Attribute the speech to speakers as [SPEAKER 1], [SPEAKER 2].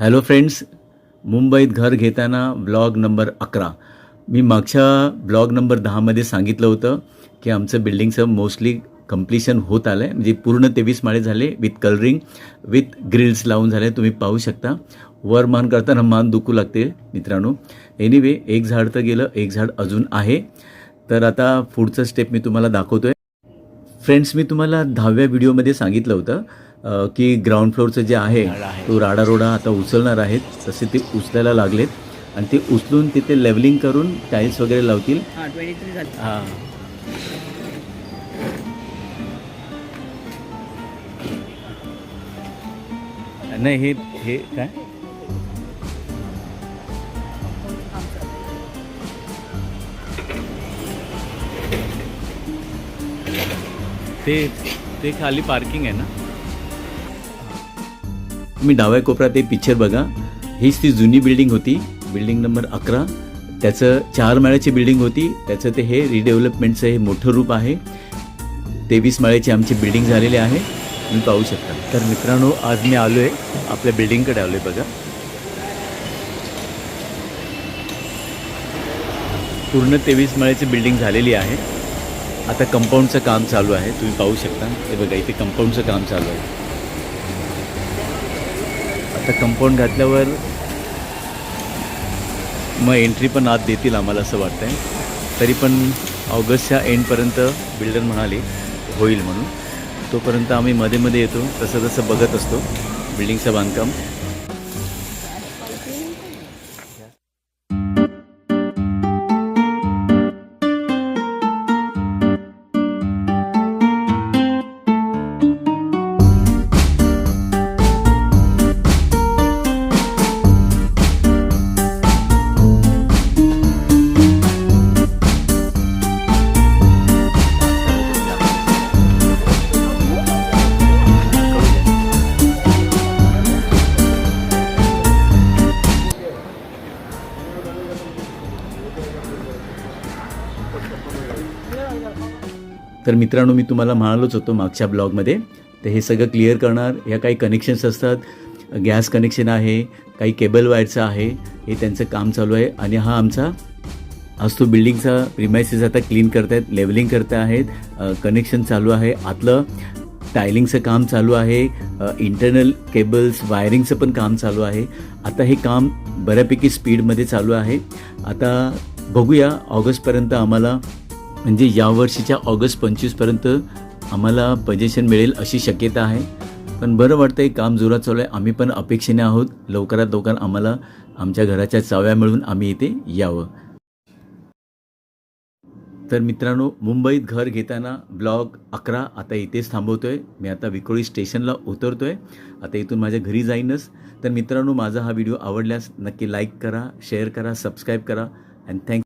[SPEAKER 1] Hello friends मुंबईत घर घेताना ब्लॉग नंबर अकरा. मी मागच्या ब्लॉग नंबर दहामध्ये सांगितलं होतं की आमचं बिल्डिंगचं मोस्टली कम्प्लिशन होत आलं आहे म्हणजे पूर्ण तेवीस माळे झाले विथ कलरिंग विथ ग्रिल्स लावून झाले. तुम्ही पाहू शकता. वर मान करताना मान दुखू लागते मित्रांनो. एनिवे एक झाड तर गेलं एक झाड अजून आहे. तर आता पुढचं स्टेप मी तुम्हाला दाखवतो आहे फ्रेंड्स मी तुम्हाला दहाव्या व्हिडिओमध्ये सांगितलं होतं की ग्राउंड फ्लोअरचं जे आहे तो राडा रोडा आता उचलणार आहेत. तसे ते उचलायला लागलेत. आणि ते उचलून तिथे लेवलिंग करून टाईल्स वगैरे लावतील.
[SPEAKER 2] हां
[SPEAKER 1] हां. नाही हे हे काय? ते ते खाली पार्किंग आहे ना? तुम्ही डाव्या कोपऱ्यात ते पिक्चर बघा. हीच ती जुनी बिल्डिंग होती. बिल्डिंग नंबर अकरा. त्याचं चार माळ्याची बिल्डिंग होती. त्याचं ते हे रिडेव्हलपमेंटचं हे मोठं रूप आहे. तेवीस माळ्याची आमची बिल्डिंग झालेली आहे. तुम्ही पाहू शकता. तर मित्रांनो आज मी आलो आहे आपल्या बिल्डिंगकडे आलो आहे बघा. पूर्ण तेवीस माळ्याची बिल्डिंग झालेली आहे. आता कंपाऊंडचं काम चालू आहे. तुम्ही पाहू शकता. हे बघा इथे कंपाऊंडचं काम चालू आहे. आता कंपाऊंड घातल्यावर मग एंट्री पण आत देतील आम्हाला असं वाटतं आहे तरी पण ऑगस्टच्या एंडपर्यंत बिल्डर म्हणाले होईल म्हणून. तोपर्यंत आम्ही मध्ये मध्ये येतो तसं तसं बघत असतो बिल्डिंगचं बांधकाम. तर मित्रांनो मी तुम्हाला म्हणालोच होतो मागच्या ब्लॉगमध्ये तर हे सगळं क्लिअर करणार. ह्या काही कनेक्शन्स असतात गॅस कनेक्शन आहे काही केबल वायरचं आहे हे त्यांचं काम चालू आहे. आणि हा आमचा आज तो बिल्डिंगचा प्रिमायसेस आता क्लीन करतायत लेवलिंग करत आहेत कनेक्शन चालू आहे. आतलं टायलिंगचं काम चालू आहे इंटरनल केबल्स वायरिंगचं पण काम चालू आहे. आता हे काम बऱ्यापैकी स्पीडमध्ये चालू आहे. आता बघूया ऑगस्टपर्यंत आम्हाला म्हणजे यावर्षीच्या ऑगस्ट पंचवीसपर्यंत आम्हाला पजेशन मिळेल अशी शक्यता आहे. पण बरं वाटतं आहे काम जोरात चालू आहे. आम्ही पण अपेक्षेने आहोत. लवकरात लवकर आम्हाला आमच्या घराच्या चाव्या मिळून आम्ही इथे यावं. तर मित्रांनो मुंबईत घर घेताना ब्लॉग अकरा आता इथेच थांबवतो आहे मी आता विक्रोळी स्टेशनला उतरतो आहे आता इथून माझ्या घरी जाईनच. तर मित्रांनो माझा हा व्हिडिओ आवडल्यास नक्की लाईक करा शेअर करा सबस्क्राईब करा. And thank